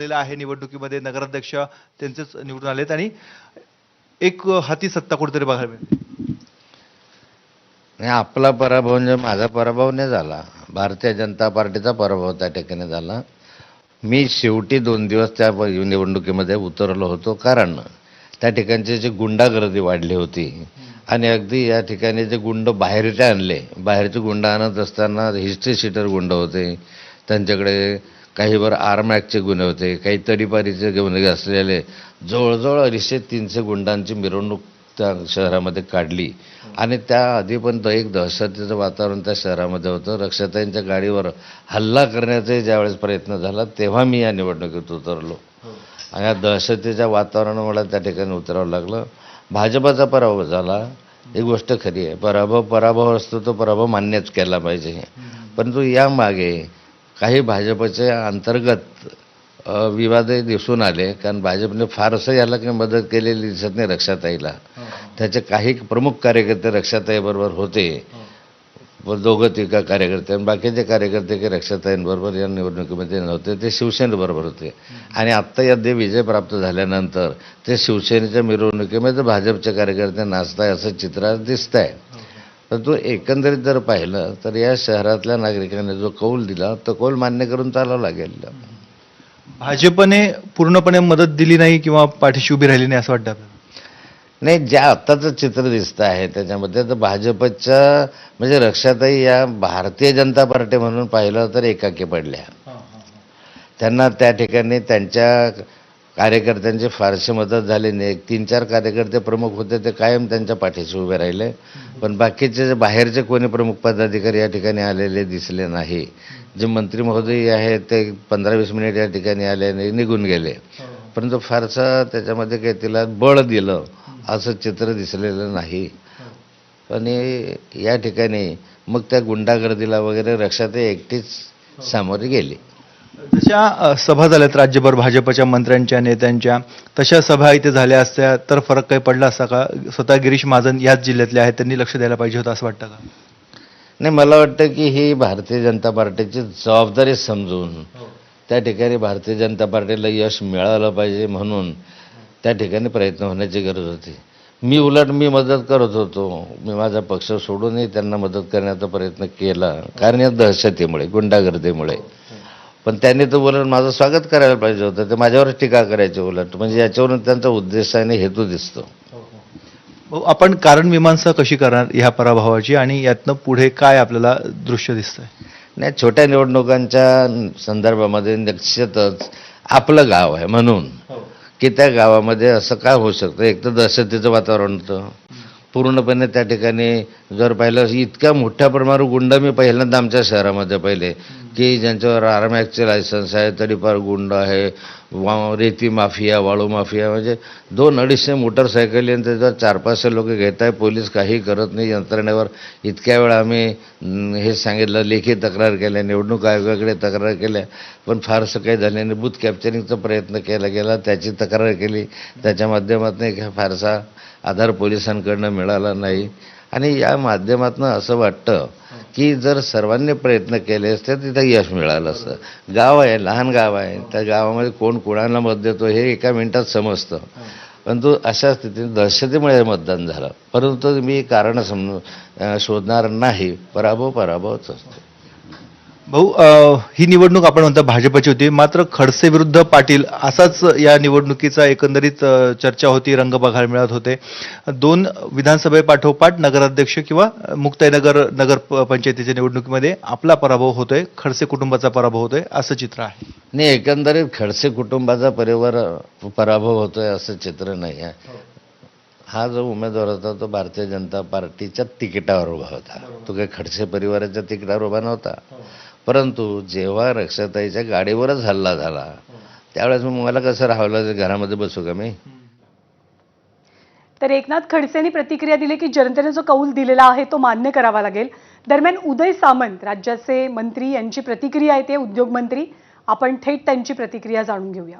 झालेला आहे निवडणुकीमध्ये नगराध्यक्ष त्यांचेच निवडून आलेत आणि एक हाती सत्ता कुठेतरी बघायला मिळते नाही आपला पराभव म्हणजे माझा पराभव नाही झाला. भारतीय जनता पार्टीचा पराभव त्या ठिकाणी झाला. मी शेवटी दोन दिवस त्या निवडणुकीमध्ये उतरलो होतो कारण त्या ठिकाणची जी गुंडागर्दी वाढली होती आणि अगदी या ठिकाणी जे गुंड बाहेरचे आणले बाहेरचे गुंड आणत असताना हिस्ट्री शीटर गुंड होते त्यांच्याकडे काहीवर आरमॅकचे गुन्हे होते काही तडीपारीचे गुन्हे असलेले जवळजवळ अडीचशे तीनशे गुंडांची मिरवणूक त्या शहरामध्ये काढली. आणि त्याआधी पण द- एक दहशतीचं वातावरण त्या शहरामध्ये होतं. रक्षाताईंच्या गाडीवर हल्ला करण्याचाही ज्यावेळेस प्रयत्न झाला तेव्हा मी या निवडणुकीत उतरलो. आणि या दहशतीच्या वातावरणामुळे त्या ठिकाणी उतरावं लागलं. भाजपाचा पराभव झाला. ही गोष्ट खरी आहे. पराभव पराभव असतो तो पराभव मान्यच केला पाहिजे. परंतु यामागे काही भाजपचे अंतर्गत विवादही दिसून आले. कारण भाजपने फारसं याला काही मदत केलेली दिसत नाही रक्षाताईला. त्याचे काही प्रमुख कार्यकर्ते रक्षाताईबरोबर होते. व दोघं तिघा कार्यकर्ते आणि बाकीचे कार्यकर्ते काही रक्षाताईंबरोबर या निवडणुकीमध्ये नव्हते. ते शिवसेनेबरोबर होते. आणि आत्ता यामध्ये विजय प्राप्त झाल्यानंतर ते शिवसेनेच्या मिरवणुकीमध्ये भाजपचे कार्यकर्ते नाचताय असं चित्र आज दिसत आहे परंतु एकंदरीत जर पाहिलं तर या शहरातल्या नागरिकांनी जो कौल दिला तो कौल मान्य करून चालावं लागेल. भाजपने पूर्णपणे मदत दिली नाही किंवा पाठीशी उभी राहिली नाही असं वाटतं? नाही ज्या आत्ताचं चित्र दिसतं आहे त्याच्यामध्ये तर भाजपच्या म्हणजे रक्षाताई या भारतीय जनता पार्टी म्हणून पाहिलं तर एकाकी पडल्या. त्यांना त्या ठिकाणी त्यांच्या कार्यकर्त्यांची फारशी मदत झाली नाही. एक तीन चार कार्यकर्ते प्रमुख होते ते कायम त्यांच्या पाठीशी उभे राहिले. पण बाकीचे जे बाहेरचे कोणी प्रमुख पदाधिकारी या ठिकाणी आलेले दिसले नाही. जे मंत्री महोदय आहेत ते पंधरा वीस मिनिट या ठिकाणी आले आणि निघून गेले. परंतु फारसं त्याच्यामध्ये काही तिला बळ दिलं असं चित्र दिसलेलं नाही. आणि या ठिकाणी मग त्या गुंडागर्दीला वगैरे रक्षात एकटीच सामोरी गेली. जशा सभा झाल्यात राज्यभर भाजपच्या मंत्र्यांच्या नेत्यांच्या तशा सभा इथे झाल्या असत्या तर फरक काही पडला असता का? स्वतः गिरीश महाजन याच जिल्ह्यातले आहेत त्यांनी लक्ष द्यायला पाहिजे होतं असं वाटतं का? नाही मला वाटतं की ही भारतीय जनता पार्टीची जबाबदारी समजून त्या ठिकाणी भारतीय जनता पार्टीला यश मिळालं पाहिजे म्हणून त्या ठिकाणी प्रयत्न होण्याची गरज होती. मी उलट मी मदत करत होतो. मी माझा पक्ष सोडूनही त्यांना मदत करण्याचा प्रयत्न केला. कारण या दहशतीमुळे गुंडागर्दीमुळे. पण त्यांनी तर उलट माझं स्वागत करायला पाहिजे होतं. ते माझ्यावरच टीका करायचे उलट. म्हणजे याच्यावरून त्यांचा उद्देश आणि हेतू दिसतो. भाऊ, आपण कारण मीमांसा कशी करणार ह्या पराभवाची आणि यातनं पुढे काय आपल्याला दृश्य दिसतंय? नाही छोट्या निवडणुकांच्या संदर्भामध्ये निश्चितच आपलं गाव आहे म्हणून. की त्या गावामध्ये असं काय होऊ शकतं? एक तर दहशतीचं वातावरण होतं. पूर्णपणे त्या ठिकाणी जर पाहिलं इतक्या मोठ्या प्रमाणावर गुंड मी पहिल्यांदा आमच्या शहरामध्ये पाहिले की ज्यांच्यावर आरमॅकचे लायसन्स आहे तडीपार गुंड आहे. वा रेती माफिया वाळू माफिया म्हणजे दोन अडीचशे मोटरसायकली आणि त्याच्यावर चार पाचशे लोक घेत आहे पोलीस काही करत नाही यंत्रणेवर इतक्या वेळा आम्ही हे सांगितलं लेखी तक्रार केल्या निवडणूक आयोगाकडे तक्रार केल्या पण फारसं काही झालं नाही. बूथ कॅप्चरिंगचा प्रयत्न केला गेला त्याची तक्रार केली. त्याच्या माध्यमातून एक फारसा आधार पोलिसांकडनं मिळाला नाही. आणि या माध्यमातून असं वाटतं की जर सर्वांनी प्रयत्न केले असते तिथं यश मिळालं असतं. गाव आहे लहान गाव आहे. त्या गावामध्ये कोण कोणाला मत देतो हे एका मिनिटात समजतं. परंतु अशा स्थितीत दहशतीमुळे मतदान झालं. परंतु मी कारण समजून शोधणार नाही. पराभव पराभवच असतो. भाऊ ही निवडणूक आपण म्हणता भाजपची होती. मात्र खडसे विरुद्ध पाटील असाच या निवडणुकीचा एकंदरीत चर्चा होती रंग बघायला मिळत होते. दोन विधानसभे पाठोपाठ नगराध्यक्ष किंवा मुक्ताईनगर नगर प- पंचायतीच्या निवडणुकीमध्ये आपला पराभव होतोय खडसे कुटुंबाचा पराभव होतोय असं चित्र आहे. नाही एकंदरीत खडसे कुटुंबाचा परिवार पराभव होतोय असं चित्र नाही आहे हा जो उमेदवार होता तो भारतीय जनता पार्टीच्या तिकिटावर उभा होता. तो काही खडसे परिवाराच्या तिकिटावर उभा नव्हता. परंतु जेव्हा रक्षाताईच्या गाडीवरच हल्ला झाला त्यावेळेस मग मला कसं राहावलं घरामध्ये बसू का मी? तर एकनाथ खडसेंनी प्रतिक्रिया दिली की जनतेने जो कौल दिलेला आहे तो मान्य करावा लागेल. दरम्यान उदय सामंत राज्याचे मंत्री यांची प्रतिक्रिया येते उद्योगमंत्री. आपण थेट त्यांची प्रतिक्रिया जाणून घेऊया.